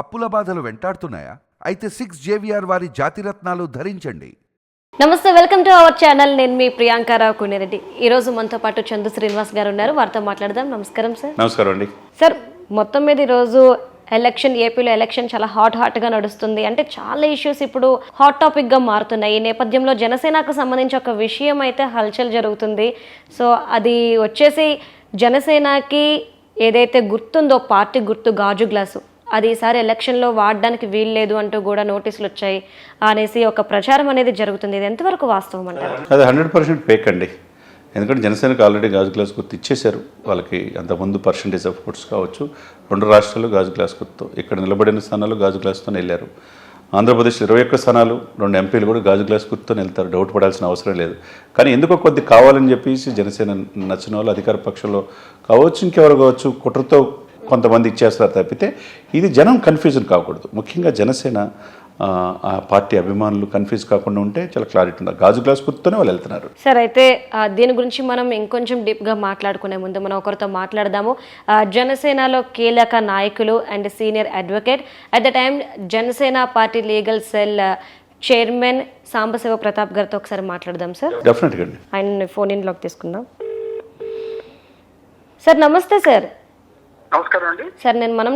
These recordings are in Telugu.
అప్పుల బాధలు వెంటాడుతున్నాయా? అయితే సిక్స్ జేవిఆర్ వారి జాతిరత్నాలు ధరించండి. నమస్తే వెల్కమ్ టు అవర్ ఛానల్. నేను మీ ప్రియాంకారావు కుణిరెడ్డి ఈ రోజు మనతో పాటు చందు శ్రీనివాస్ గారు ఉన్నారు. వారితో మాట్లాడదాం. నమస్కారం సార్. నమస్కారం అండి. సార్ మొత్తం మీద ఈరోజు ఎలక్షన్ ఏపీలో ఎలక్షన్ చాలా హాట్ హాట్గా నడుస్తుంది. అంటే చాలా ఇష్యూస్ ఇప్పుడు హాట్ టాపిక్గా మారుతున్నాయి. ఈ నేపథ్యంలో జనసేనకు సంబంధించి ఒక విషయం అయితే హల్చల్ జరుగుతుంది. సో అది వచ్చేసి జనసేనకి ఏదైతే గుర్తుందో పార్టీ గుర్తు గాజు గ్లాసు. అది ఈసారి ఎలక్షన్లో వాడడానికి వీల్లేదు అంటూ కూడా నోటీసులు వచ్చాయి. అనేసి ఒక ప్రచారం అనేది జరుగుతుంది. ఇది ఎంతవరకు వాస్తవం అంటారు? అది హండ్రెడ్ పర్సెంట్ పేక్ అండి. ఎందుకంటే జనసేనకు ఆల్రెడీ గాజు గ్లాస్ గుర్తు ఇచ్చేశారు. వాళ్ళకి అంతకుముందు పర్సంటేజ్ ఆఫ్ ఓట్స్ కావచ్చు. రెండు రాష్ట్రాలు గాజు గ్లాస్ గుర్తు. ఇక్కడ నిలబడిన స్థానాలు గాజు గ్లాస్తో వెళ్ళారు. ఆంధ్రప్రదేశ్ ఇరవై ఒక్క స్థానాలు రెండు ఎంపీలు కూడా గాజు గ్లాస్ గుర్తుతో వెళ్తారు. డౌట్ పడాల్సిన అవసరం లేదు. కానీ ఎందుకో కొద్ది కావాలని చెప్పేసి జనసేన నచ్చిన వాళ్ళు అధికార పక్షంలో కావచ్చు ఇంకెవరు కావచ్చు కుట్రతో కొంతమంది ఇచ్చేస్తారు తప్పితే ఇది జనం కన్ఫ్యూజన్ కాకూడదు. ముఖ్యంగా జనసేన ఆ, పార్టీ అభిమానులు కన్ఫ్యూజ్ కాకుండా ఉంటే చాలా క్లారిటీ ఉంటుంది. గాజు గ్లాస్ గుర్తుతోనే వాళ్ళు వెళ్తున్నారు. సార్ అయితే దీని గురించి మనం ఇంకొంచెం డీప్గా మాట్లాడుకునే ముందు మనం ఒకరితో మాట్లాడదాము. జనసేనలో కీలక నాయకులు and senior advocate. At the time Janasena party legal cell chairman Sambasiva Pratap గారితో ఒకసారి మాట్లాడదాం సార్. డెఫినెట్గా ఆయన ఫోన్ ఇన్లోకి తీసుకుందాం. సార్ నమస్తే సార్. నమస్కారం అండి. సార్ నేను మనం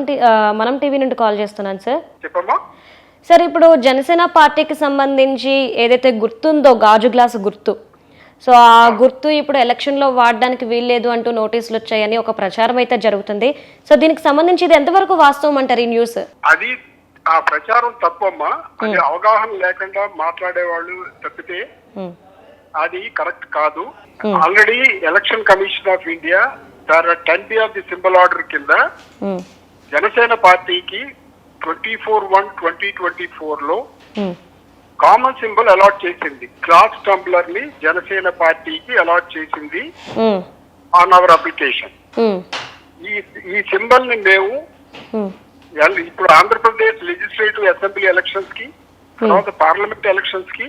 మనం టీవీ నుండి కాల్ చేస్తున్నాను సార్. చెప్పమ్మా. సార్ ఇప్పుడు జనసేన పార్టీకి సంబంధించి ఏదైతే గుర్తుందో గాజు గ్లాసు గుర్తు సో ఆ గుర్తు ఇప్పుడు ఎలక్షన్లో వాడడానికి వీల్లేదు అంటూ నోటీసులు వచ్చాయని ఒక ప్రచారం అయితే జరుగుతుంది. సో దీనికి సంబంధించి ఇది ఎంతవరకు వాస్తవం అంటారు ఈ న్యూస్? అది ఆ ప్రచారం తప్పమ్మా. అది అవగాహన లేకుండా మాట్లాడే వాళ్ళు తప్పితే అది కరెక్ట్ కాదు. Already election commission of India ten B of the symbol order కింద ఉమ్, జనసేన పార్టీకి twenty four one twenty twenty ఫోర్లో కామన్ సింబల్ అలాట్ చేసింది. క్లాస్ టంబ్లర్ని జనసేన పార్టీకి అలాట్ చేసింది ఆన్ అవర్ అప్లికేషన్ ఈ ఈ సింబల్ని మేము ఎల్- ఇప్పుడు ఆంధ్రప్రదేశ్ లెజిస్లేటివ్ అసెంబ్లీ ఎలక్షన్స్కి తర్వాత పార్లమెంట్ ఎలక్షన్స్కి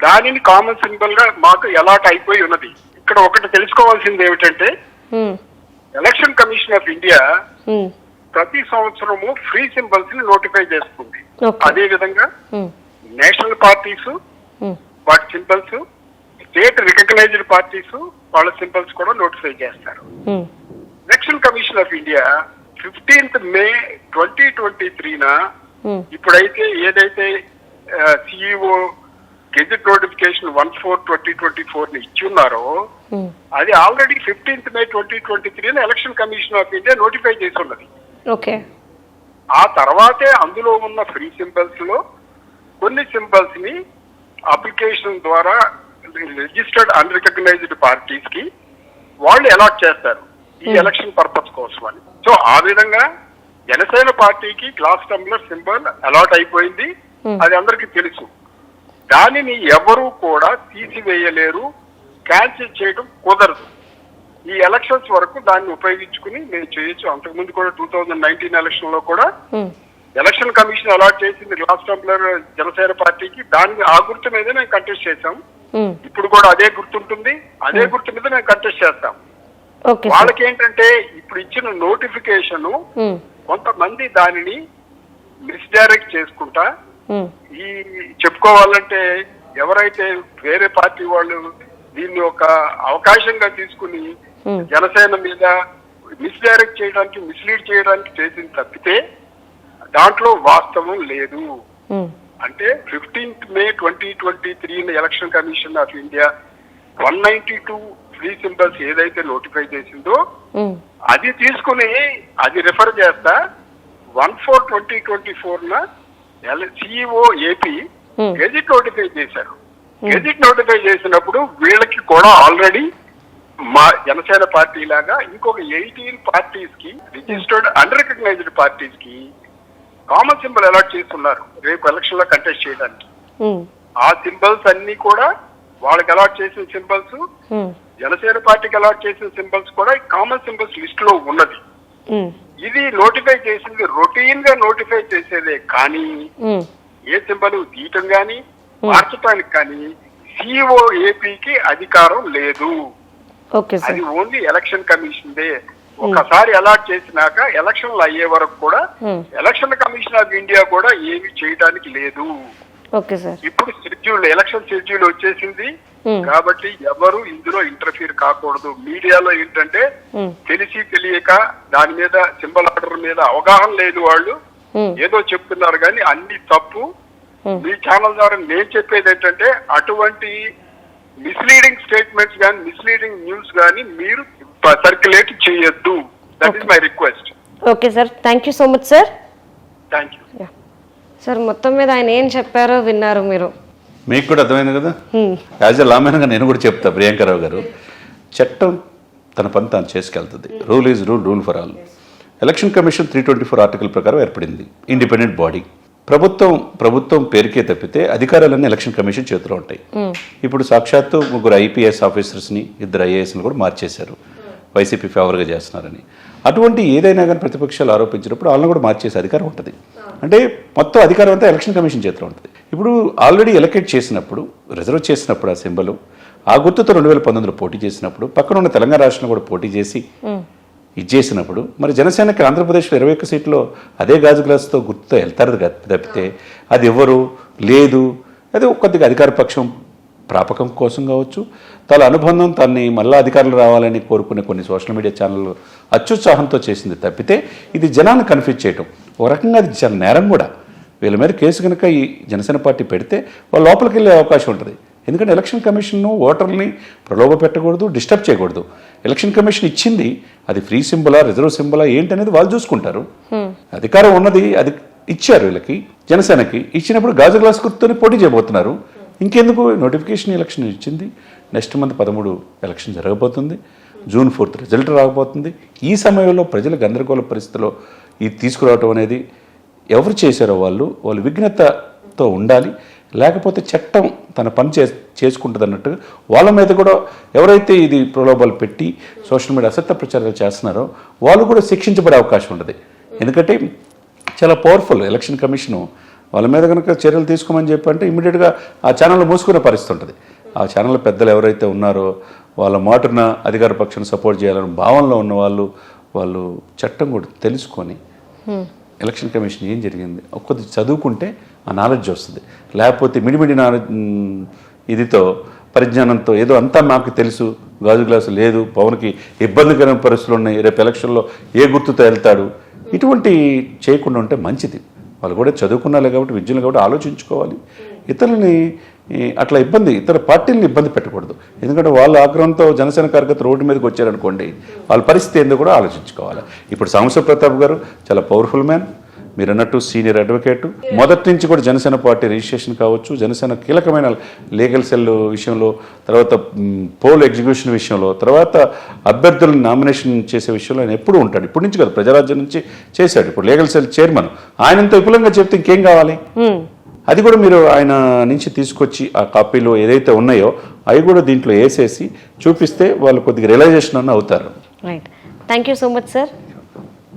దానిని కామన్ సింబల్గా మాకు అలాట్ అయిపోయి ఉన్నది. ఇక్కడ ఒకటి తెలుసుకోవాల్సింది ఏమిటంటే ఎలక్షన్ కమిషన్ ఆఫ్ ఇండియా ప్రతి సంవత్సరము ఫ్రీ సింబల్స్ని నోటిఫై చేస్తుంది. అదే విధంగా నేషనల్ పార్టీస్ ఉమ్, వాటి సింబల్స్ స్టేట్ రికగ్నైజ్డ్ పార్టీస్ వాళ్ళ సింబల్స్ కూడా నోటిఫై చేస్తారు. Election commission of India fifteenth May twenty twenty త్రీన um, ఇప్పుడైతే ఏదైతే CEO gazette notification one four twenty twenty ఫోర్ని ఇచ్చున్నారో ఉమ్, అది already fifteenth May twenty twenty త్రీన election commission of India notify చేసి ఉన్నది ఓకే. ఆ తర్వాతే అందులో ఉన్న ఫ్రీ సింబల్స్లో కొన్ని సింబల్స్ని అప్లికేషన్ ద్వారా రిజిస్టర్డ్ అన్రికగ్నైజ్డ్ పార్టీస్కి వాళ్ళు అలాట్ చేస్తారు ఈ ఎలక్షన్ పర్పస్ కోసం అని. సో ఆ విధంగా జనసేన పార్టీకి గ్లాస్ టంబ్లర్ సింబల్ అలాట్ అయిపోయింది. అది అందరికీ తెలుసు. దానిని ఎవరు కూడా తీసివేయలేరు క్యాన్సిల్ చేయడం కుదరదు. ఈ ఎలక్షన్స్ వరకు దాన్ని ఉపయోగించుకుని మేము చేయొచ్చు. అంతకుముందు కూడా టూ థౌజండ్ నైన్టీన్ ఎలక్షన్లో కూడా ఎలక్షన్ కమిషన్ అలాట్ చేసింది గ్లాస్ టంబ్లర్ జనసేన పార్టీకి. దాన్ని ఆ గుర్తు మీద మేము కంటెస్ట్ చేశాం. ఉమ్, ఇప్పుడు కూడా అదే గుర్తుంటుంది. అదే గుర్తు మీద మేము కంటెస్ట్ చేస్తాం. వాళ్ళకి ఏంటంటే ఇప్పుడు ఇచ్చిన నోటిఫికేషన్ ఉమ్, కొంతమంది దానిని మిస్డైరెక్ట్ చేసుకుంటా ఈ చెప్పుకోవాలంటే ఎవరైతే వేరే పార్టీ వాళ్ళు దీన్ని ఒక అవకాశంగా తీసుకుని జనసేన మీద మిస్డైరెక్ట్ చేయడానికి మిస్లీడ్ చేయడానికి చేసింది తప్పితే దాంట్లో వాస్తవం లేదు. అంటే fifteenth May twenty twenty three election commission of India one ninety two free symbols ఏదైతే నోటిఫై చేసిందో అది తీసుకుని అది రిఫర్ చేస్తా one four twenty twenty four న CEO AP Hmm. Gazette notify చేశారు. గెజిట్ నోటిఫై చేసినప్పుడు వీళ్ళకి కూడా ఆల్రెడీ మా జనసేన పార్టీ లాగా ఇంకొక ఎయిటీన్ పార్టీస్కి రిజిస్టర్డ్ అన్రికగ్నైజ్డ్ పార్టీస్కి కామన్ సింబల్ అలాట్ చేస్తున్నారు. రేపు ఎలక్షన్లో కంటెస్ట్ చేయడానికి. ఉమ్, ఆ సింబల్స్ అన్ని కూడా వాళ్ళకి అలాట్ చేసిన సింబల్స్ ఉమ్, జనసేన పార్టీకి అలాట్ చేసిన సింబల్స్ కూడా కామన్ సింబల్స్ లిస్ట్లో ఉన్నది. ఇది నోటిఫై చేసింది రొటీన్గా నోటిఫై చేసేదే కానీ ఏ సింబల్ తీయటం కానీ మార్చడానికి కానీ సిఓ ఏపీకి అధికారం లేదు. అది ఓన్లీ ఎలక్షన్ కమిషన్ దే ఒకసారి అలాట్ చేసినాక ఎలక్షన్లు అయ్యే వరకు కూడా ఎలక్షన్ కమిషన్ ఆఫ్ ఇండియా కూడా ఏమీ చేయడానికి లేదు. ఇప్పుడు షెడ్యూల్ ఎలక్షన్ షెడ్యూల్ వచ్చేసింది. కాబట్టి ఎవరు ఇందులో ఇంటర్ఫీర్ కాకూడదు. మీడియాలో ఏంటంటే తెలిసి తెలియక దాని మీద సింబల్ ఆర్డర్ మీద అవగాహన లేని వాళ్ళు ఏదో చెప్తున్నారు కానీ అన్ని తప్పు. మీ ఛానల్ ద్వారా నేను చెప్పేది ఏంటంటే అటువంటి మిస్లీడింగ్ స్టేట్మెంట్స్ కానీ మిస్లీడింగ్ న్యూస్ కానీ మీరు సర్క్యులేట్ చేయొద్దు. That is my request okay sir thank you so much sir thank you sir మొత్తం మీద ఆయన ఏం చెప్పారో విన్నారు మీరు. మీకు కూడా అర్థమైంది కదా? యాజ్ ఎ లామెన్గా నేను కూడా చెప్తా ప్రియాంకరావు గారు. చట్టం తన పని తాను చేసుకెళ్తుంది. Rule is rule rule for all. Election commission three twenty four article ప్రకారం ఏర్పడింది. Independent body. ప్రభుత్వం ప్రభుత్వం పేరుకే తప్పితే అధికారాలన్నీ ఎలక్షన్ కమిషన్ చేతిలో ఉంటాయి. ఇప్పుడు సాక్షాత్తు ముగ్గురు ఐపీఎస్ ఆఫీసర్స్ని ఇద్దరు ఐఏఎస్ని కూడా మార్చేశారు. వైసీపీ ఫేవర్గా చేస్తున్నారని. అటువంటి ఏదైనా కానీ ప్రతిపక్షాలు ఆరోపించినప్పుడు వాళ్ళని కూడా మార్చేసే అధికారం ఉంటుంది. అంటే మొత్తం అధికారం అంతా ఎలక్షన్ కమిషన్ చేతిలో ఉంటుంది. ఇప్పుడు ఆల్రెడీ ఎలకేట్ చేసినప్పుడు రిజర్వ్ చేసినప్పుడు ఆ సింబల్ ఆ గుర్తుతో రెండు వేల పంతొమ్మిదిలో పోటీ చేసినప్పుడు పక్కన ఉన్న తెలంగాణ రాష్ట్రంలో కూడా పోటీ చేసి ఇది చేసినప్పుడు మరి జనసేనకి ఆంధ్రప్రదేశ్లో ఇరవై ఒక్క సీట్లో అదే గాజు గ్లాసుతో గుర్తుతో వెళ్తారు తప్పితే అది ఎవరు లేదు అది కొద్దిగా అధికార పక్షం ప్రాపకం కోసం కావచ్చు తన అనుబంధం తన్ని మళ్ళా అధికారులు రావాలని కోరుకునే కొన్ని సోషల్ మీడియా ఛానళ్ళు అత్యుత్సాహంతో చేసింది తప్పితే ఇది జనాన్ని కన్ఫ్యూజ్ చేయటం. ఒక రకంగా అది చాలా నేరం కూడా. వీళ్ళ మీద కేసు కనుక ఈ జనసేన పార్టీ పెడితే వాళ్ళు లోపలికి వెళ్ళే అవకాశం ఉంటుంది. ఎందుకంటే ఎలక్షన్ కమిషన్ ఓటర్ని ప్రలోభ పెట్టకూడదు డిస్టర్బ్ చేయకూడదు. ఎలక్షన్ కమిషన్ ఇచ్చింది అది ఫ్రీ సింబలా రిజర్వ్ సింబలా ఏంటనేది వాళ్ళు చూసుకుంటారు. అధికారం ఉన్నది అది ఇచ్చారు వీళ్ళకి జనసేనకి. ఇచ్చినప్పుడు గాజు గ్లాస్ గుర్తుని పోటీ చేయబోతున్నారు. ఇంకెందుకు? నోటిఫికేషన్ ఎలక్షన్ ఇచ్చింది. నెక్స్ట్ మంత్ పదమూడు ఎలక్షన్ జరగబోతుంది. జూన్ ఫోర్త్ రిజల్ట్ రాకపోతుంది ఈ సమయంలో ప్రజల గందరగోళ పరిస్థితిలో ఇది తీసుకురావటం అనేది ఎవరు చేశారో వాళ్ళు వాళ్ళు విఘ్నతతో ఉండాలి. లేకపోతే చట్టం తన పని చే చేసుకుంటుంది అన్నట్టుగా వాళ్ళ మీద కూడా ఎవరైతే ఇది ప్రలోభాలు పెట్టి సోషల్ మీడియా అసత్య ప్రచారాలు చేస్తున్నారో వాళ్ళు కూడా శిక్షించబడే అవకాశం ఉంటుంది ఎందుకంటే చాలా పవర్ఫుల్ ఎలక్షన్ కమిషను వాళ్ళ మీద కనుక చర్యలు తీసుకోమని చెప్పంటే ఇమీడియట్గా ఆ ఛానల్ మూసుకునే పరిస్థితి ఉంటుంది. ఆ ఛానల్ పెద్దలు ఎవరైతే ఉన్నారో వాళ్ళ మాటన అధికార పక్షాన్ని సపోర్ట్ చేయాలని భావనలో ఉన్న వాళ్ళు వాళ్ళు చట్టం కూడా తెలుసుకొని ఎలక్షన్ కమిషన్ ఏం జరిగింది కొద్ది చదువుకుంటే ఆ నాలెడ్జ్ వస్తుంది. లేకపోతే మిడిమిడి నాలెడ్జ్ ఇదితో పరిజ్ఞానంతో ఏదో అంతా మాకు తెలుసు గాజు గ్లాసు లేదు పవన్కి ఇబ్బందికరమైన పరిస్థితులు ఉన్నాయి రేపు ఎలక్షన్లో ఏ గుర్తుతో వెళ్తాడు ఇటువంటి చేయకుండా ఉంటే మంచిది. వాళ్ళు కూడా చదువుకున్నారు కాబట్టి విద్యలు కాబట్టి ఆలోచించుకోవాలి. ఇతరులని అట్లా ఇబ్బంది ఇతర పార్టీలను ఇబ్బంది పెట్టకూడదు. ఎందుకంటే వాళ్ళ ఆగ్రహంతో జనసేన కార్యకర్త రోడ్డు మీదకి వచ్చారనుకోండి వాళ్ళ పరిస్థితి ఏందో కూడా ఆలోచించుకోవాలి. ఇప్పుడు సాంబశివ ప్రతాప్ గారు చాలా పవర్ఫుల్ మ్యాన్ మీరు అన్నట్టు సీనియర్ అడ్వకేట్. మొదటి నుంచి కూడా జనసేన పార్టీ రిజిస్ట్రేషన్ కావచ్చు జనసేన కీలకమైన లీగల్ సెల్ విషయంలో తర్వాత పోల్ ఎగ్జిక్యూషన్ విషయంలో తర్వాత అభ్యర్థులను నామినేషన్ చేసే విషయంలో ఆయన ఎప్పుడూ ఉంటాడు. ఇప్పటి నుంచి కదా ప్రజారాజ్యం నుంచి చేశాడు. ఇప్పుడు లీగల్ సెల్ చైర్మన్. ఆయనంత విపులంగా చెప్తే ఇంకేం కావాలి? అది కూడా మీరు ఆయన నుంచి తీసుకొచ్చి ఆ కాపీలో ఏదైతే ఉన్నాయో అవి కూడా దీంట్లో వేసేసి చూపిస్తే వాళ్ళు కొద్దిగా రియలైజేషన్ అన్న అవుతారు. Right thank you so much sir